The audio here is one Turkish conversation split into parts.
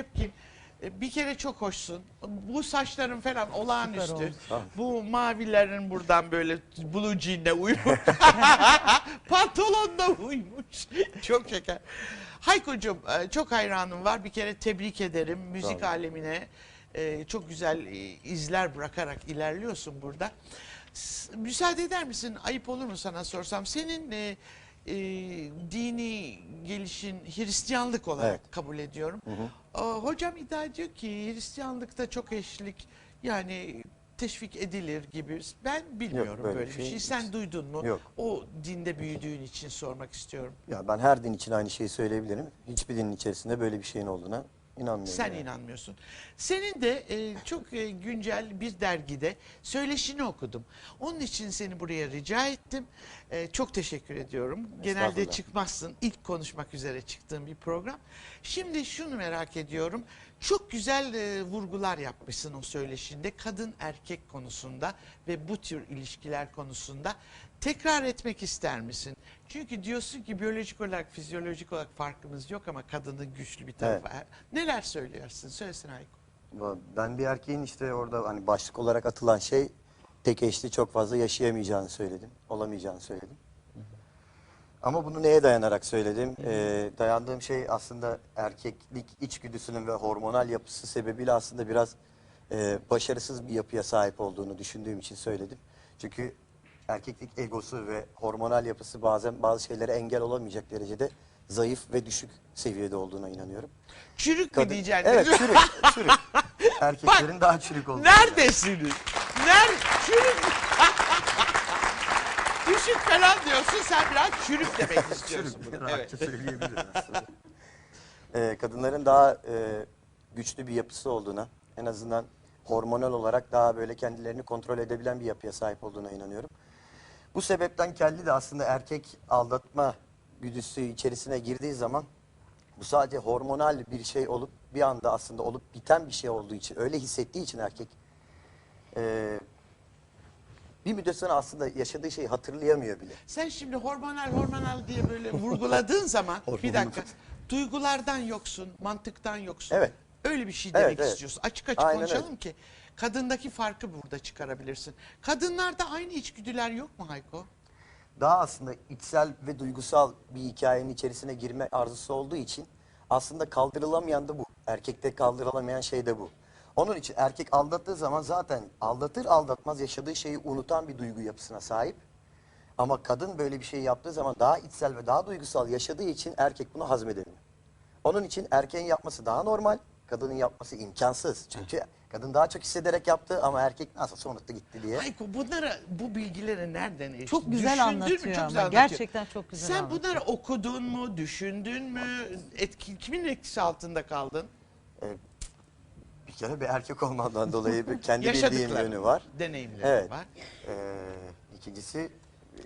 Cepkin e, bir kere çok hoşsun. Bu saçların falan olağanüstü. olmuş. Bu mavilerin buradan böyle blue jean'le uymuş. Pantolonla uymuş. çok şeker. Haykocuğum e, çok hayranım var. Bir kere tebrik ederim. Müzik olun. alemine e, çok güzel izler bırakarak ilerliyorsun burada. Müsaade eder misin? Ayıp olur mu sana sorsam? Senin e, dini gelişin Hristiyanlık olarak Evet. kabul ediyorum. Aa, hocam iddia ediyor ki Hristiyanlıkta çok eşlik yani teşvik edilir gibi. Ben bilmiyorum böyle böyle, bir bir şey. şey Sen duydun mu? Yok. O dinde büyüdüğün için sormak istiyorum. Ya ben her din için aynı şeyi söyleyebilirim. Hiçbir dinin içerisinde böyle bir şeyin olduğuna inanmıyorum. Sen yani. inanmıyorsun. Senin de e, çok e, güncel bir dergide söyleşini okudum. Onun için seni buraya rica ettim. E, çok teşekkür ediyorum. Genelde çıkmazsın. İlk konuşmak üzere çıktığım bir program. Şimdi şunu merak ediyorum. Çok güzel e, vurgular yapmışsın o söyleşinde. Kadın erkek konusunda ve bu tür ilişkiler konusunda tekrar etmek ister misin? Çünkü diyorsun ki biyolojik olarak, fizyolojik olarak farkımız yok ama kadının güçlü bir tarafı. var. Neler söylüyorsun? Söylesene Hayko. Ben bir erkeğin işte orada hani başlık olarak atılan şey tek eşli çok fazla yaşayamayacağını söyledim. Olamayacağını söyledim. Ama bunu neye dayanarak söyledim? Ee, dayandığım şey aslında erkeklik içgüdüsünün ve hormonal yapısı sebebiyle aslında biraz e, başarısız bir yapıya sahip olduğunu düşündüğüm için söyledim. Çünkü erkeklik egosu ve hormonal yapısı bazen bazı şeylere engel olamayacak derecede zayıf ve düşük seviyede olduğuna inanıyorum. Çürük mü Kadın- diyeceksin? Evet çürük, çürük. Erkeklerin daha çürük olduğunu. Neredesiniz? Nerede? Çürük. Düşük falan diyorsun sen biraz çürük demek istiyorsun. Bunu. Evet. söyleyebilirim aslında. Ee, kadınların daha e, güçlü bir yapısı olduğuna, en azından hormonal olarak daha böyle kendilerini kontrol edebilen bir yapıya sahip olduğuna inanıyorum. Bu sebepten kendi de aslında erkek aldatma güdüsü içerisine girdiği zaman bu sadece hormonal bir şey olup bir anda aslında olup biten bir şey olduğu için, öyle hissettiği için erkek e, bir müddet sonra aslında yaşadığı şeyi hatırlayamıyor bile. Sen şimdi hormonal hormonal diye böyle vurguladığın zaman bir dakika duygulardan yoksun, mantıktan yoksun. Evet. Öyle bir şey Evet, demek evet. istiyorsun. Açık açık Aynen konuşalım öyle. ki kadındaki farkı burada çıkarabilirsin. Kadınlarda aynı içgüdüler yok mu Hayko? daha aslında içsel ve duygusal bir hikayenin içerisine girme arzusu olduğu için aslında kaldırılamayan da bu. Erkekte kaldırılamayan şey de bu. Onun için erkek aldattığı zaman zaten aldatır aldatmaz yaşadığı şeyi unutan bir duygu yapısına sahip. Ama kadın böyle bir şey yaptığı zaman daha içsel ve daha duygusal yaşadığı için erkek bunu hazmedemiyor. Onun için erkeğin yapması daha normal, kadının yapması imkansız. Çünkü kadın daha çok hissederek yaptı ama erkek nasıl unuttu gitti diye. Hayko bunlara bu bilgileri nereden eriştin? Çok güzel Düşündün mü? anlatıyor Çok ama. güzel anlatıyor. Gerçekten çok güzel Sen anlatıyor. bunları okudun mu, düşündün mü? Etki, kimin etkisi altında kaldın? Bir kere bir erkek olmadan dolayı bir kendi bildiğim yönü var. deneyimleri Evet. var. Ee, ikincisi e,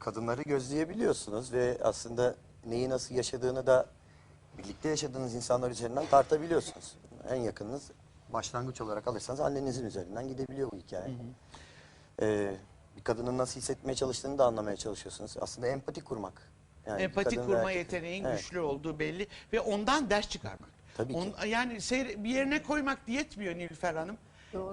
kadınları gözleyebiliyorsunuz ve aslında neyi nasıl yaşadığını da birlikte yaşadığınız insanlar üzerinden tartabiliyorsunuz. En yakınınız başlangıç olarak alırsanız annenizin üzerinden gidebiliyor bu hikaye. Ee, bir kadının nasıl hissetmeye çalıştığını da anlamaya çalışıyorsunuz. Aslında empati kurmak. Yani Empati kurma erkek- yeteneğin Evet. güçlü olduğu belli ve ondan ders çıkarmak. Tabii ki. Yani seyre- bir yerine koymak yetmiyor Nilüfer Hanım.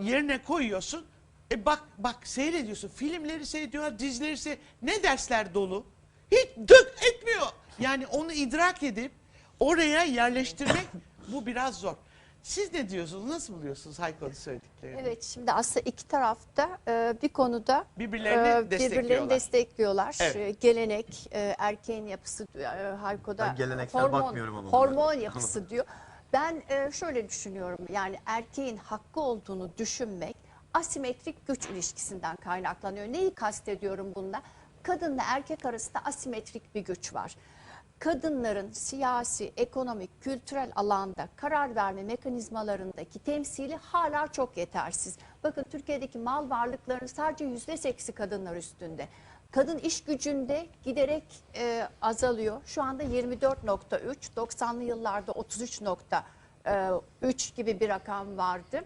Yerine koyuyorsun. E bak bak seyrediyorsun. Filmleri seyrediyorlar, dizileri seyrediyor. Ne dersler dolu. Hiç dök etmiyor. Yani onu idrak edip oraya yerleştirmek bu biraz zor. Siz ne diyorsunuz? Nasıl buluyorsunuz Hayko'nun söylediklerini? Evet şimdi aslında iki tarafta e, bir konuda Birbirlerini e, destekliyorlar. birbirlerini destekliyorlar. Evet. E, Gelenek, e, erkeğin yapısı e, Hayko'da Ben geleneksel bakmıyorum ama Hormon yapısı diyor. Ben e, şöyle düşünüyorum yani erkeğin hakkı olduğunu düşünmek asimetrik güç ilişkisinden kaynaklanıyor. Neyi kastediyorum bunda? Kadınla erkek arasında asimetrik bir güç var. Kadınların siyasi, ekonomik, kültürel alanda karar verme mekanizmalarındaki temsili hala çok yetersiz. Bakın Türkiye'deki mal varlıklarının sadece yüzde seksi kadınlar üstünde. Kadın iş gücünde giderek e, azalıyor. Şu anda 24.3, 90'lı yıllarda 33.3 gibi bir rakam vardı.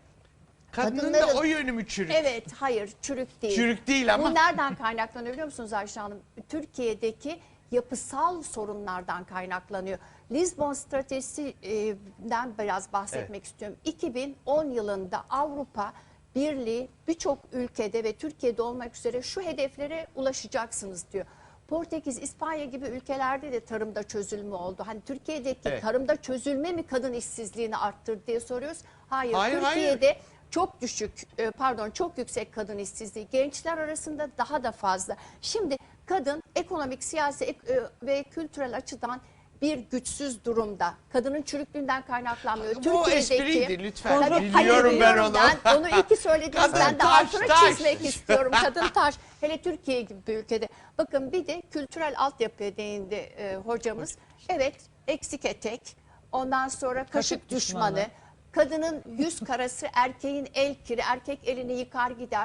Kadının da kadınların- o yönü mü çürük? Evet, hayır çürük değil. Çürük değil ama. Bu nereden kaynaklanıyor biliyor musunuz Ayşe Hanım? Türkiye'deki yapısal sorunlardan kaynaklanıyor. Lisbon stratejisinden biraz bahsetmek istiyorum. 2010 yılında Avrupa Birliği birçok ülkede ve Türkiye'de olmak üzere şu hedeflere ulaşacaksınız diyor. Portekiz, İspanya gibi ülkelerde de tarımda çözülme oldu. Hani Türkiye'deki Evet. tarımda çözülme mi kadın işsizliğini arttırdı diye soruyoruz. Hayır, Hayır, hayır. Türkiye'de çok düşük, e, pardon çok yüksek kadın işsizliği. Gençler arasında daha da fazla. Şimdi kadın ekonomik, siyasi e, ve kültürel açıdan bir güçsüz durumda. Kadının çürüklüğünden kaynaklanmıyor. Bu espriydi lütfen. Tabii, Biliyorum ben onu. Ben onu iyi ki söylediniz. Kadın ben de taş, altını taş. çizmek istiyorum. Kadın taş. Hele Türkiye gibi bir ülkede. Bakın bir de kültürel altyapıya değindi e, hocamız. Evet eksik etek. Ondan sonra kaşık, Kaşık düşmanı. düşmanı. Kadının yüz karası erkeğin el kiri. Erkek elini yıkar gider.